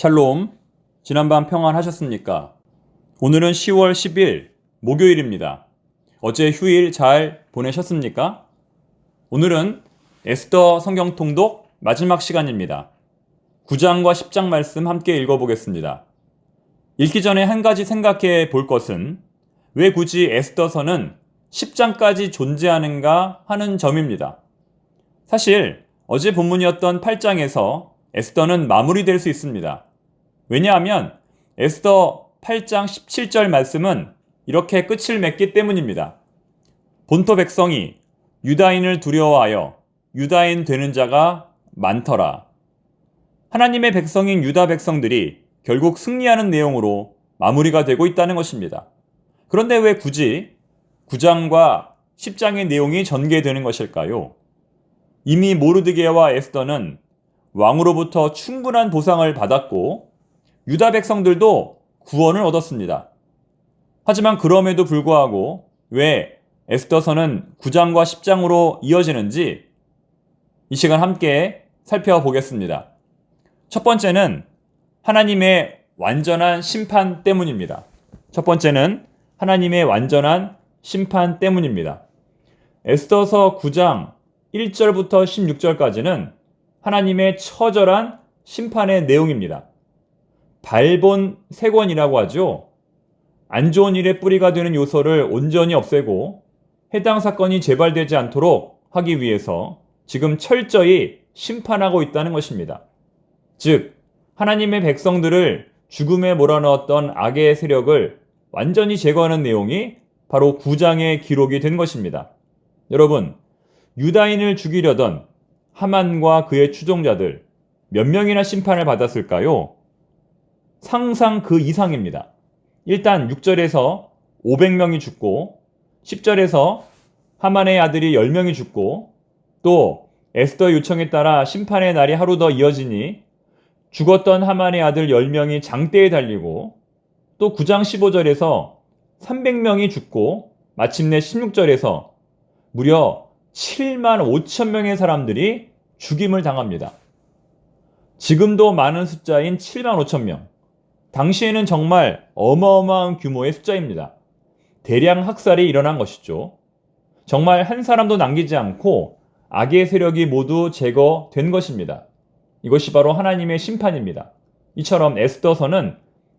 샬롬. 지난밤 평안하셨습니까? 오늘은 10월 10일 목요일입니다. 어제 휴일 잘 보내셨습니까? 오늘은 에스더 성경 통독 마지막 시간입니다. 9장과 10장 말씀 함께 읽어보겠습니다. 읽기 전에 한 가지 생각해 볼 것은 왜 굳이 에스더서는 10장까지 존재하는가 하는 점입니다. 사실 어제 본문이었던 8장에서 에스더는 마무리될 수 있습니다. 왜냐하면 에스더 8장 17절 말씀은 이렇게 끝을 맺기 때문입니다. 본토 백성이 유다인을 두려워하여 유다인 되는 자가 많더라. 하나님의 백성인 유다 백성들이 결국 승리하는 내용으로 마무리가 되고 있다는 것입니다. 그런데 왜 굳이 9장과 10장의 내용이 전개되는 것일까요? 이미 모르드게와 에스더는 왕으로부터 충분한 보상을 받았고 유다 백성들도 구원을 얻었습니다. 하지만 그럼에도 불구하고 왜 에스더서는 9장과 10장으로 이어지는지 이 시간 함께 살펴보겠습니다. 첫 번째는 하나님의 완전한 심판 때문입니다. 첫 번째는 하나님의 완전한 심판 때문입니다. 에스더서 9장 1절부터 16절까지는 하나님의 처절한 심판의 내용입니다. 발본 세권이라고 하죠. 안 좋은 일의 뿌리가 되는 요소를 온전히 없애고 해당 사건이 재발되지 않도록 하기 위해서 지금 철저히 심판하고 있다는 것입니다. 즉, 하나님의 백성들을 죽음에 몰아넣었던 악의 세력을 완전히 제거하는 내용이 바로 9장에 기록이 된 것입니다. 여러분, 유다인을 죽이려던 하만과 그의 추종자들 몇 명이나 심판을 받았을까요? 상상 그 이상입니다. 일단 6절에서 500명이 죽고 10절에서 하만의 아들이 10명이 죽고 또 에스더 요청에 따라 심판의 날이 하루 더 이어지니 죽었던 하만의 아들 10명이 장대에 달리고 또 9장 15절에서 300명이 죽고 마침내 16절에서 무려 7만 5천 명의 사람들이 죽임을 당합니다. 지금도 많은 숫자인 7만 5천 명. 당시에는 정말 어마어마한 규모의 숫자입니다. 대량 학살이 일어난 것이죠. 정말 한 사람도 남기지 않고 악의 세력이 모두 제거된 것입니다. 이것이 바로 하나님의 심판입니다. 이처럼 에스더서는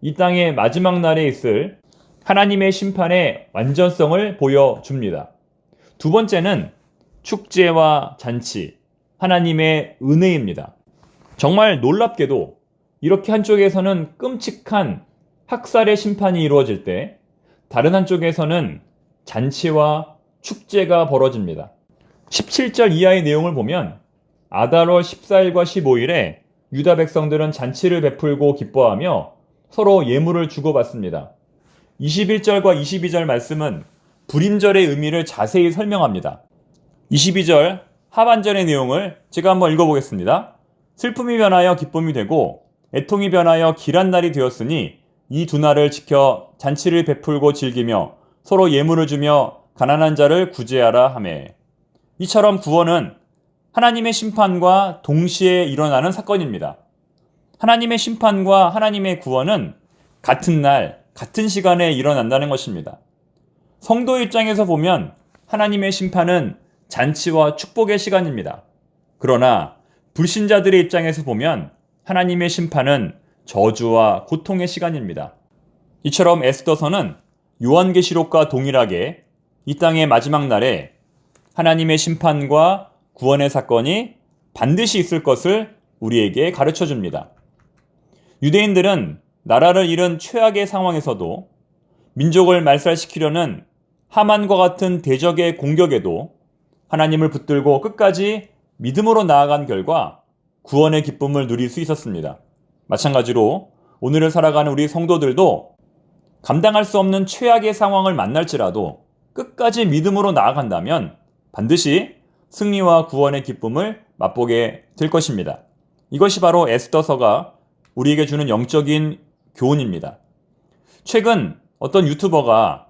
이 땅의 마지막 날에 있을 하나님의 심판의 완전성을 보여줍니다. 두 번째는 축제와 잔치, 하나님의 은혜입니다. 정말 놀랍게도 이렇게 한쪽에서는 끔찍한 학살의 심판이 이루어질 때 다른 한쪽에서는 잔치와 축제가 벌어집니다. 17절 이하의 내용을 보면 아달월 14일과 15일에 유다 백성들은 잔치를 베풀고 기뻐하며 서로 예물을 주고받습니다. 21절과 22절 말씀은 불임절의 의미를 자세히 설명합니다. 22절 하반절의 내용을 제가 한번 읽어보겠습니다. 슬픔이 변하여 기쁨이 되고 애통이 변하여 길한 날이 되었으니 이 두 날을 지켜 잔치를 베풀고 즐기며 서로 예물을 주며 가난한 자를 구제하라 하매 이처럼 구원은 하나님의 심판과 동시에 일어나는 사건입니다. 하나님의 심판과 하나님의 구원은 같은 날, 같은 시간에 일어난다는 것입니다. 성도 입장에서 보면 하나님의 심판은 잔치와 축복의 시간입니다. 그러나 불신자들의 입장에서 보면 하나님의 심판은 저주와 고통의 시간입니다. 이처럼 에스더서는 요한계시록과 동일하게 이 땅의 마지막 날에 하나님의 심판과 구원의 사건이 반드시 있을 것을 우리에게 가르쳐 줍니다. 유대인들은 나라를 잃은 최악의 상황에서도 민족을 말살시키려는 하만과 같은 대적의 공격에도 하나님을 붙들고 끝까지 믿음으로 나아간 결과 구원의 기쁨을 누릴 수 있었습니다. 마찬가지로 오늘을 살아가는 우리 성도들도 감당할 수 없는 최악의 상황을 만날지라도 끝까지 믿음으로 나아간다면 반드시 승리와 구원의 기쁨을 맛보게 될 것입니다. 이것이 바로 에스더서가 우리에게 주는 영적인 교훈입니다. 최근 어떤 유튜버가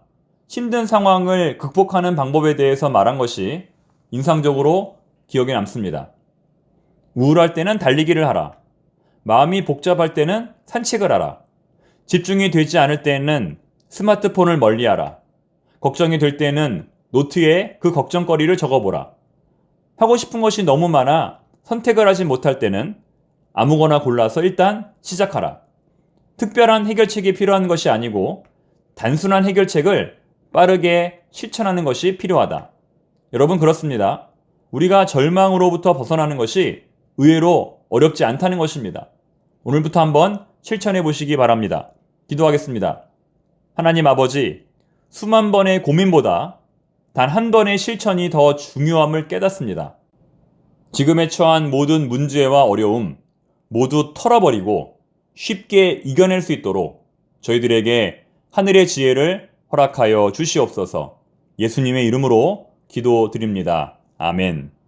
힘든 상황을 극복하는 방법에 대해서 말한 것이 인상적으로 기억에 남습니다. 우울할 때는 달리기를 하라. 마음이 복잡할 때는 산책을 하라. 집중이 되지 않을 때에는 스마트폰을 멀리하라. 걱정이 될 때는 노트에 그 걱정거리를 적어보라. 하고 싶은 것이 너무 많아 선택을 하지 못할 때는 아무거나 골라서 일단 시작하라. 특별한 해결책이 필요한 것이 아니고 단순한 해결책을 빠르게 실천하는 것이 필요하다. 여러분 그렇습니다. 우리가 절망으로부터 벗어나는 것이 의외로 어렵지 않다는 것입니다. 오늘부터 한번 실천해 보시기 바랍니다. 기도하겠습니다. 하나님 아버지, 수만 번의 고민보다 단 한 번의 실천이 더 중요함을 깨닫습니다. 지금에 처한 모든 문제와 어려움 모두 털어버리고 쉽게 이겨낼 수 있도록 저희들에게 하늘의 지혜를 허락하여 주시옵소서 예수님의 이름으로 기도드립니다. 아멘.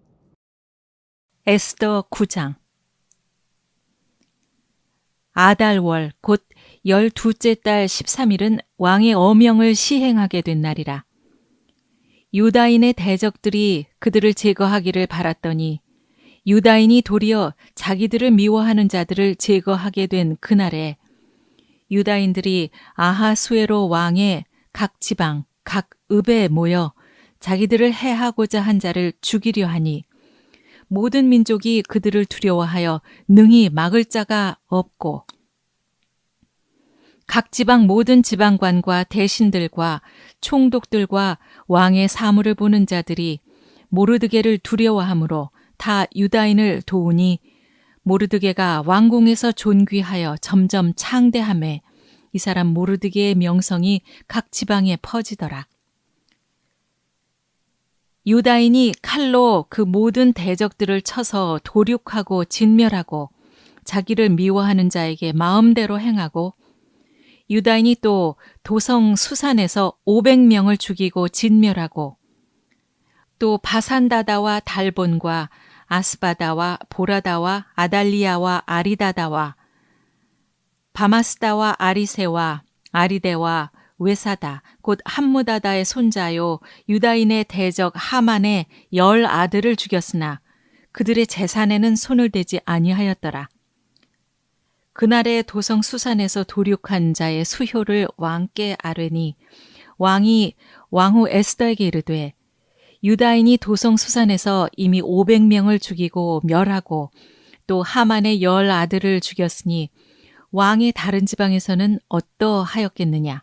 에스더 9장 아달월 곧 열두째 달 13일은 왕의 어명을 시행하게 된 날이라. 유다인의 대적들이 그들을 제거하기를 바랐더니 유다인이 도리어 자기들을 미워하는 자들을 제거하게 된 그날에 유다인들이 아하수에로 왕의 각 지방, 각 읍에 모여 자기들을 해하고자 한 자를 죽이려 하니 모든 민족이 그들을 두려워하여 능히 막을 자가 없고 각 지방 모든 지방관과 대신들과 총독들과 왕의 사물을 보는 자들이 모르드게를 두려워하므로 다 유다인을 도우니 모르드게가 왕궁에서 존귀하여 점점 창대함에 이 사람 모르드게의 명성이 각 지방에 퍼지더라. 유다인이 칼로 그 모든 대적들을 쳐서 도륙하고 진멸하고 자기를 미워하는 자에게 마음대로 행하고 유다인이 또 도성 수산에서 500명을 죽이고 진멸하고 또 바산다다와 달본과 아스바다와 보라다와 아달리아와 아리다다와 바마스다와 아리세와 아리데와 외사다 곧 함무다다의 손자요 유다인의 대적 하만의 열 아들을 죽였으나 그들의 재산에는 손을 대지 아니하였더라. 그날의 도성 수산에서 도륙한 자의 수효를 왕께 아뢰니 왕이 왕후 에스더에게 이르되 유다인이 도성 수산에서 이미 500명을 죽이고 멸하고 또 하만의 열 아들을 죽였으니 왕의 다른 지방에서는 어떠하였겠느냐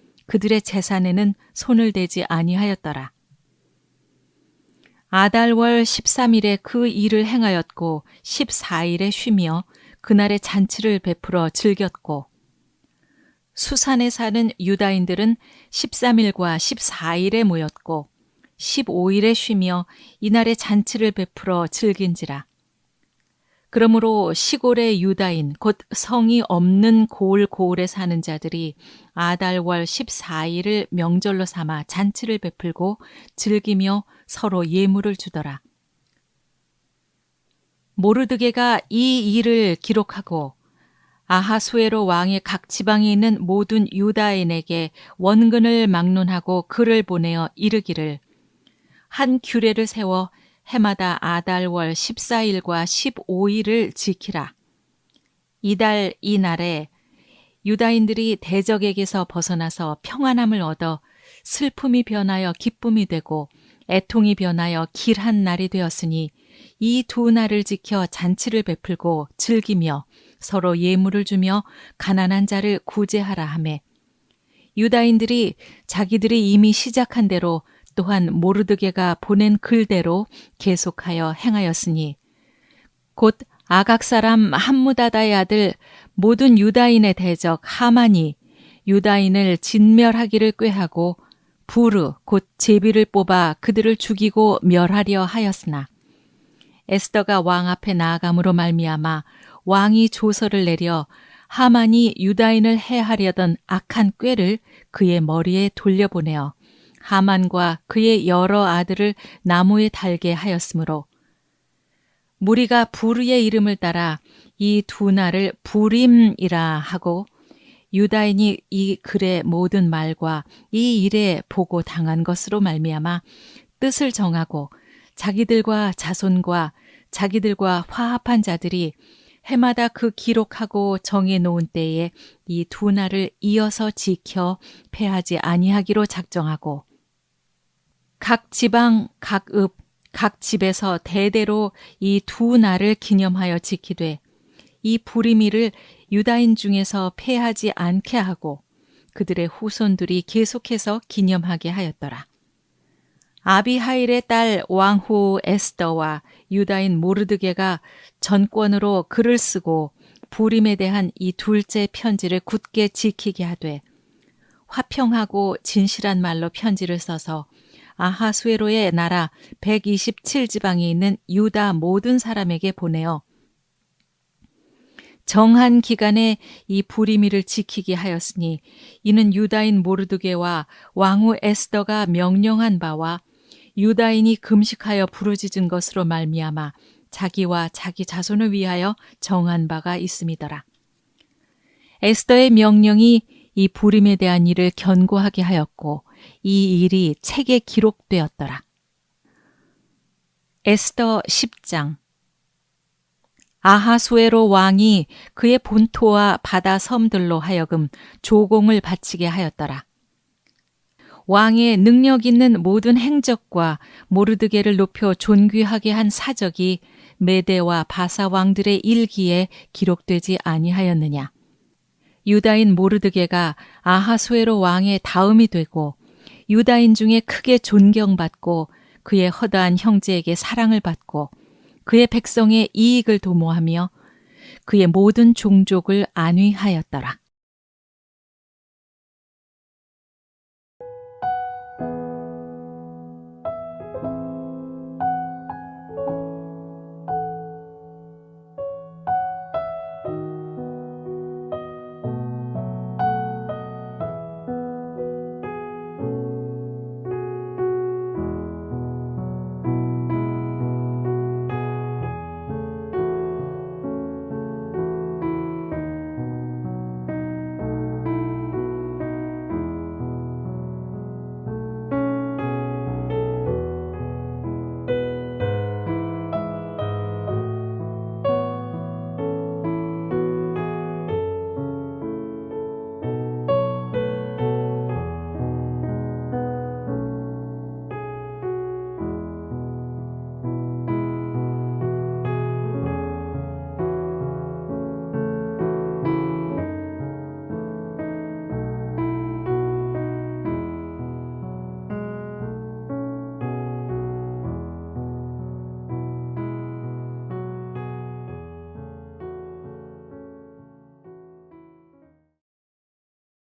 그들의 재산에는 손을 대지 아니하였더라. 아달월 13일에 그 일을 행하였고 14일에 쉬며 그날의 잔치를 베풀어 즐겼고 수산에 사는 유다인들은 13일과 14일에 모였고 15일에 쉬며 이날의 잔치를 베풀어 즐긴지라. 그러므로 시골의 유다인 곧 성이 없는 고을 고을에 사는 자들이 아달월 14일을 명절로 삼아 잔치를 베풀고 즐기며 서로 예물을 주더라. 모르드게가 이 일을 기록하고 아하수에로 왕의 각 지방에 있는 모든 유다인에게 원근을 막론하고 글을 보내어 이르기를 한 규례를 세워 해마다 아달월 14일과 15일을 지키라. 이달 이날에 유다인들이 대적에게서 벗어나서 평안함을 얻어 슬픔이 변하여 기쁨이 되고 애통이 변하여 길한 날이 되었으니 이 두 날을 지켜 잔치를 베풀고 즐기며 서로 예물을 주며 가난한 자를 구제하라 하매 유다인들이 자기들이 이미 시작한 대로 또한 모르드게가 보낸 글대로 계속하여 행하였으니 곧 아각 사람 함무다다의 아들 모든 유다인의 대적 하만이 유다인을 진멸하기를 꾀하고 부르 곧 제비를 뽑아 그들을 죽이고 멸하려 하였으나 에스더가 왕 앞에 나아감으로 말미암아 왕이 조서를 내려 하만이 유다인을 해하려던 악한 꾀를 그의 머리에 돌려보내어 하만과 그의 여러 아들을 나무에 달게 하였으므로 무리가 부르의 이름을 따라 이 두 날을 부림이라 하고 유다인이 이 글의 모든 말과 이 일에 보고 당한 것으로 말미암아 뜻을 정하고 자기들과 자손과 자기들과 화합한 자들이 해마다 그 기록하고 정해 놓은 때에 이 두 날을 이어서 지켜 패하지 아니하기로 작정하고 각 지방, 각 읍, 각 집에서 대대로 이 두 날을 기념하여 지키되 이 부리미를 유다인 중에서 패하지 않게 하고 그들의 후손들이 계속해서 기념하게 하였더라. 아비하일의 딸 왕후 에스더와 유다인 모르드게가 전권으로 글을 쓰고 부림에 대한 이 둘째 편지를 굳게 지키게 하되 화평하고 진실한 말로 편지를 써서 아하수에로의 나라 127지방에 있는 유다 모든 사람에게 보내어 정한 기간에 이 부리미를 지키게 하였으니 이는 유다인 모르드게와 왕후 에스더가 명령한 바와 유다인이 금식하여 부르짖은 것으로 말미암아 자기와 자기 자손을 위하여 정한 바가 있음이더라. 에스더의 명령이 이 부림에 대한 일을 견고하게 하였고 이 일이 책에 기록되었더라. 에스더 10장 아하수에로 왕이 그의 본토와 바다 섬들로 하여금 조공을 바치게 하였더라. 왕의 능력 있는 모든 행적과 모르드게를 높여 존귀하게 한 사적이 메대와 바사 왕들의 일기에 기록되지 아니하였느냐. 유다인 모르드게가 아하수에로 왕의 다음이 되고 유다인 중에 크게 존경받고 그의 허다한 형제에게 사랑을 받고 그의 백성의 이익을 도모하며 그의 모든 종족을 안위하였더라.